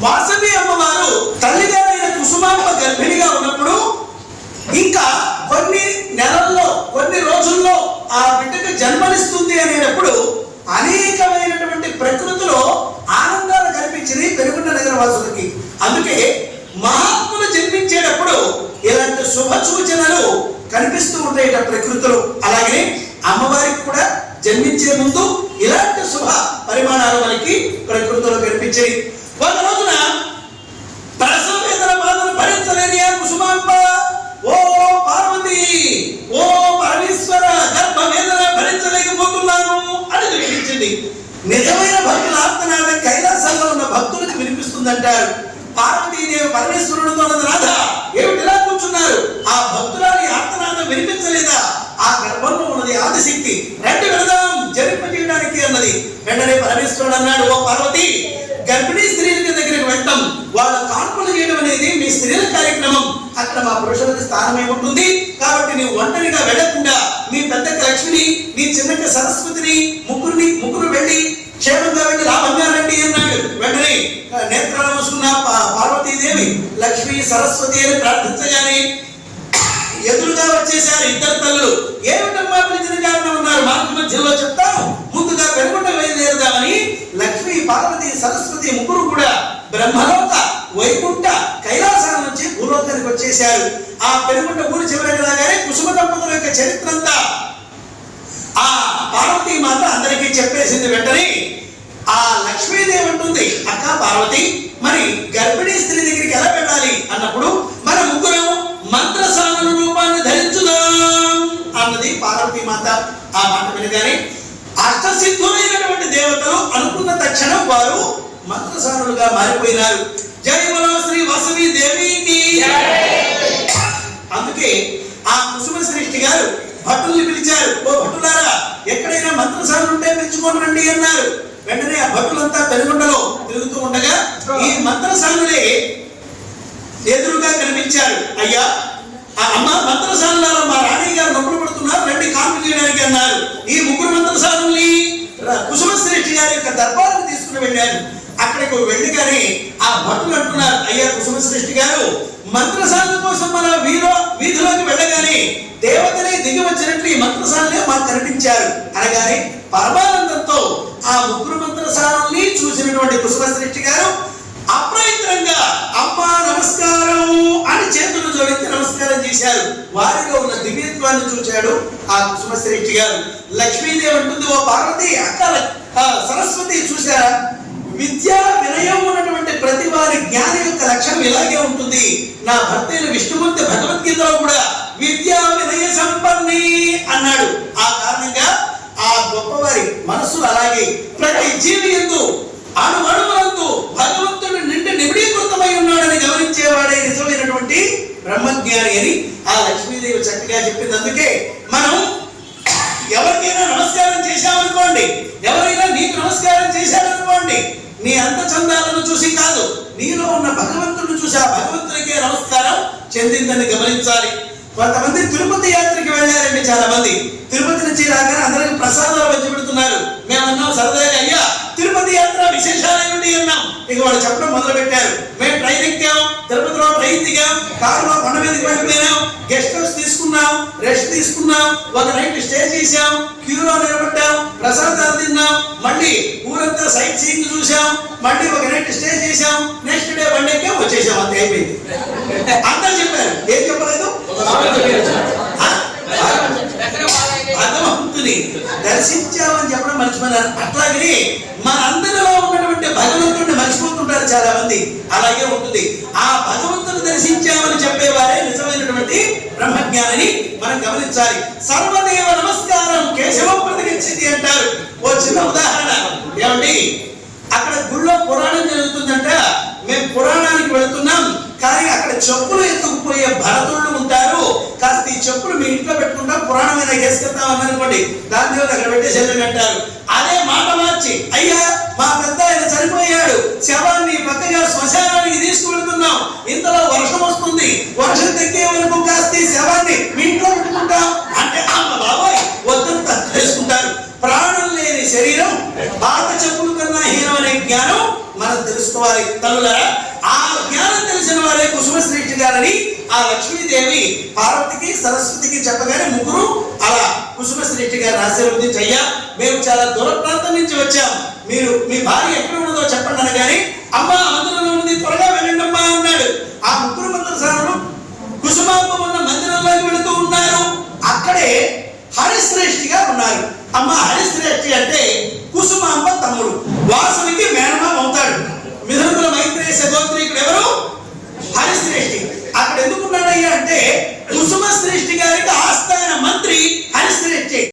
వాసవి అమ్మవారు తల్లిగారైన కుసుమాంబ గర్భిణిగా ఉన్నప్పుడు ఇంకా కొన్ని నెలల్లో కొన్ని రోజుల్లో ఆ బిడ్డకు జన్మనిస్తుంది అనేటప్పుడు అనేకమైనటువంటి ప్రకృతిలో ఆనందాలు కనిపించింది పెరుగున్న నగర వాసులకి. అందుకే మహాత్ములు జన్మించేటప్పుడు ఇలాంటి శుభ సూచనలు కనిపిస్తూ ఉంటాయి ప్రకృతిలో. అలాగే అమ్మవారికి కూడా జన్మించే ముందు ఇలాంటి శుభ పరిమాణాలు మనకి ప్రకృతిలో కనిపించాయి ఒక రోజున ప్రసవ వేదన బాధను భరించలేని కుసుమాంబ ఓ పార్వతి ఓ పరమేశ్వర గర్భ వేదన భరించలేకపోతున్నాను అని వినిపించింది నిజమైన భక్తుల ఆర్తనాదం కైలాసంలో ఉన్న భక్తులకు వినిపిస్తుందంటారు పార్వతీదేవి పరమేశ్వరుడితో అన్నది రాధ ఏమిటి ఇలా కూర్చున్నారు ఆ భక్తురాలి ఆత్మనాథం వినిపించలేదా ఆ గర్భంలో ఉన్నది ఆదిశక్తి రెండు వెళదాం జరిపించడానికి అన్నది వెంటనే పరమేశ్వరుడు అన్నాడు ఓ పార్వతి గర్భిణీ స్త్రీలకి దగ్గరికి వెళ్తాం వాళ్ళ కాన్పులు చేయడం అనేది మీ స్త్రీల కార్యక్రమం. అక్కడ మా పురుషులకి స్థానం ఏముంటుంది కాబట్టి నీవు ఒంటరిగా వెళ్ళకుండా మీ పెద్ద లక్ష్మిని నీ చిన్నక్క సరస్వతిని ముగ్గురిని ముగ్గురు వెళ్ళి క్షేమంగా వెళ్ళి రామన్నారండి అన్నాడు వెంటనే నేత్రాలు మూసుకున్న పా- పార్వతీదేవి లక్ష్మి సరస్వతి అని ప్రార్థించగానే ఎదురుగా వచ్చేసారు ఇద్దరు తల్లులు. ఏమిటమ్మా పిలిచిన కారణం ఉన్నారు మార్గ మధ్యలో చెప్తాను ముందుగా పెరుగుంట బయలుదేరదామని లక్ష్మి పార్వతి సరస్వతి ముగ్గురు కూడా బ్రహ్మలోక వైకుంఠ కైలాసం నుంచి చేశారు. ఆ పెనుకుంట ఊరు చివరికి రాగానే కుసుమ దంపతుల యొక్క చరిత్ర అంతా. ఆ పార్వతి మాత అందరికీ చెప్పేసింది వెంటనే ఆ లక్ష్మీదేవి ఉంటుంది అక్క పార్వతి మరి గర్భిణీ స్త్రీ దగ్గరికి ఎలా వెళ్ళాలి? అన్నప్పుడు మన ముగ్గురం మంత్రసానుల రూపాన్ని ధరించుదాం. అన్నది పార్వతి మాత ఆ మాట వినగానే అష్టసిద్ధులైనటువంటి దేవతలు అనుకున్న తక్షణం వారు మంత్రసారులుగా మారిపోయినారు. జై బలో శ్రీ వసవి దేవికి. అందుకే ఆ కుసుమ శ్రేష్ఠి గారు భటుల్ని పిలిచారు. ఓ భటులారా ఎక్కడైనా మంత్రసాలు ఉంటే పిలుచుకోండి రండి అన్నారు. వెంటనే ఆ భటులంతా పెనుగొండలో తిరుగుతూ ఉండగా ఈ మంత్రసానులే ఎదురుగా కనిపించారు. అయ్యా ఆ అమ్మ మంత్రసాలలో మా రాణి గారు నొప్పులు పడుతున్నారు రండి కాన్పు చేయడానికి అన్నారు. ఈ ముగ్గురు మంత్రసానుల్ని కుసుమ శ్రేష్ఠి గారి యొక్క దర్బారుకు తీసుకుని వెళ్ళారు. అక్కడికి వెళ్ళగానే ఆ భటులు అంటున్నారు అయ్యా కుసుమ శ్రేష్ఠి గారు మంత్రసాల కోసం మన వీరో వీధిలోకి వెళ్ళగానే దేవతనే దిగి వచ్చినట్లు ఈ మంత్రసాలనే మాకు కనిపించారు. అనగానే పరమానందంతో ఆ ముగ్గురు మంత్రసాలని చూసినటువంటి కుసుమ శ్రేష్ఠి గారు అప్రయత్నంగా అమ్మా నమస్కారం అని చేతులు జోడించి నమస్కారం చేశారు. వారిలో ఉన్న దివ్యత్వాన్ని చూశాడు ఆ కుసుమ కుసుమశ్రేష్ఠి గారు. లక్ష్మీదేవి అంటుంది ఓ పార్వతి అక్క సరస్వతి చూశారా? విద్యా వినయం ఉన్నటువంటి ప్రతి వారి జ్ఞాని యొక్క లక్ష్యం ఇలాగే ఉంటుంది. నా భర్త అయిన విష్ణుమూర్తి భగవద్గీతలో కూడా విద్యా వినయ సంపన్ని అన్నాడు. ఆ కారణంగా ఆ గొప్పవారి మనస్సులు అలాగే ప్రతి జీవి ఎందు అణువణువులందు భగవంతుడు నిండి నిబిడీకృతమై ఉన్నాడని గమనించేవాడే నిజమైనటువంటి బ్రహ్మజ్ఞాని అని ఆ లక్ష్మీదేవి చక్కగా చెప్పింది. అందుకే నీ అంత చందాలను చూసి కాదు నీలో ఉన్న భగవంతుడు చూసి ఆ భగవంతుడికే నమస్కారం చెందిందని గమనించాలి. కొంతమంది తిరుపతి యాత్రకి వెళ్ళారండి చాలా మంది తిరుపతి నుంచి రాగానే అందరికి ప్రసాదాలు వచ్చి పెడుతున్నారు. మేము అన్నాం సరదాగా అయ్యా తిరుపతి యాత్ర విశేషాలేమిటి అన్నాం. ఇక వాళ్ళు చెప్పడం మొదలు పెట్టారు మేము ట్రైన్ ఎక్కాం తిరుపతిలో ట్రైన్ దిగాం కారులో కొండ మీదకి వెళ్ళిపోయినాం గెస్ట్ హౌస్ తీసుకున్నాం రెస్ట్ తీసుకున్నాం ఒక నైట్ స్టే చేసాం క్యూలో నిలబడ్డాం ప్రసాదాలు తిన్నాం మళ్ళీ ఊరంతా సైట్ సీయింగ్ చూసాం మళ్ళీ ఒక నైట్ స్టే చేసాం నెక్స్ట్ డే బండి ఎక్కాం వచ్చేసాం అంతే అయిపోయింది. అందరూ చెప్పారు. ఏం చెప్పలేదు? భగవంతుని దర్శించామని చెప్పడం మర్చిపోయినారు. అట్లాగే మనందరిలో ఉన్నటువంటి భగవంతుడిని చాలా మంది అలాగే ఉంటుంది. ఆ భగవంతుని దర్శించామని చెప్పేవారే నిజమైనటువంటి బ్రహ్మజ్ఞానిని మనం గమనించాలి. సర్వదేవ నమస్కారం కేశవ ప్రతిగచ్చింది అంటారు. ఓ చిన్న ఉదాహరణ. ఏమండి? అక్కడ గుళ్ళో పురాణం జరుగుతుందంట. మేము పురాణానికి వెళుతున్నాం. కానీ అక్కడ చెప్పులు ఎత్తుకుపోయే భరతుళ్ళు ఉంటారు. కాస్త ఈ చెప్పులు మీ ఇంట్లో పెట్టుకుంటాం పురాణం మీద వేసుకెళ్తాం అన్ననుకోండి దాని మీద అక్కడ పెట్టేసేదని అంటారు. అదే మాట మార్చి అయ్యా మా పెద్ద ఆయన చనిపోయాడు. శవాన్ని పక్కగా శ్మశానానికి తీసుకువెళ్తున్నాం. ఇంతలో వర్షం వస్తుంది. వర్షం తగ్గే వరకు కాస్త శవాన్ని మీ ఇంట్లో పెట్టుకుంటాం. అంటే అమ్మ బాబాయ్ వద్దంత తెలుసుకుంటారు ప్రాణం లేని శరీరం పాత చెప్పుల కన్నా హీనం అనే జ్ఞానం మనం తెలుసుకోవాలి. తల్లులరా ఆ జ్ఞానం తెలిసిన వారే కుసుమ శ్రేష్ఠి గారని ఆ లక్ష్మీదేవి పార్వతికి సరస్వతికి చెప్పగానే ముగ్గురు గారిని ఆశీర్వదించి అయ్యా మేము చాలా దూర ప్రాంతం నుంచి వచ్చాం. మీరు మీ భార్య ఎక్కడ ఉన్నదో చెప్పండి అనగానే అమ్మా అందులో ఉంది త్వరగా వెళ్ళండి అమ్మా అన్నాడు. ఆ ముగ్గురు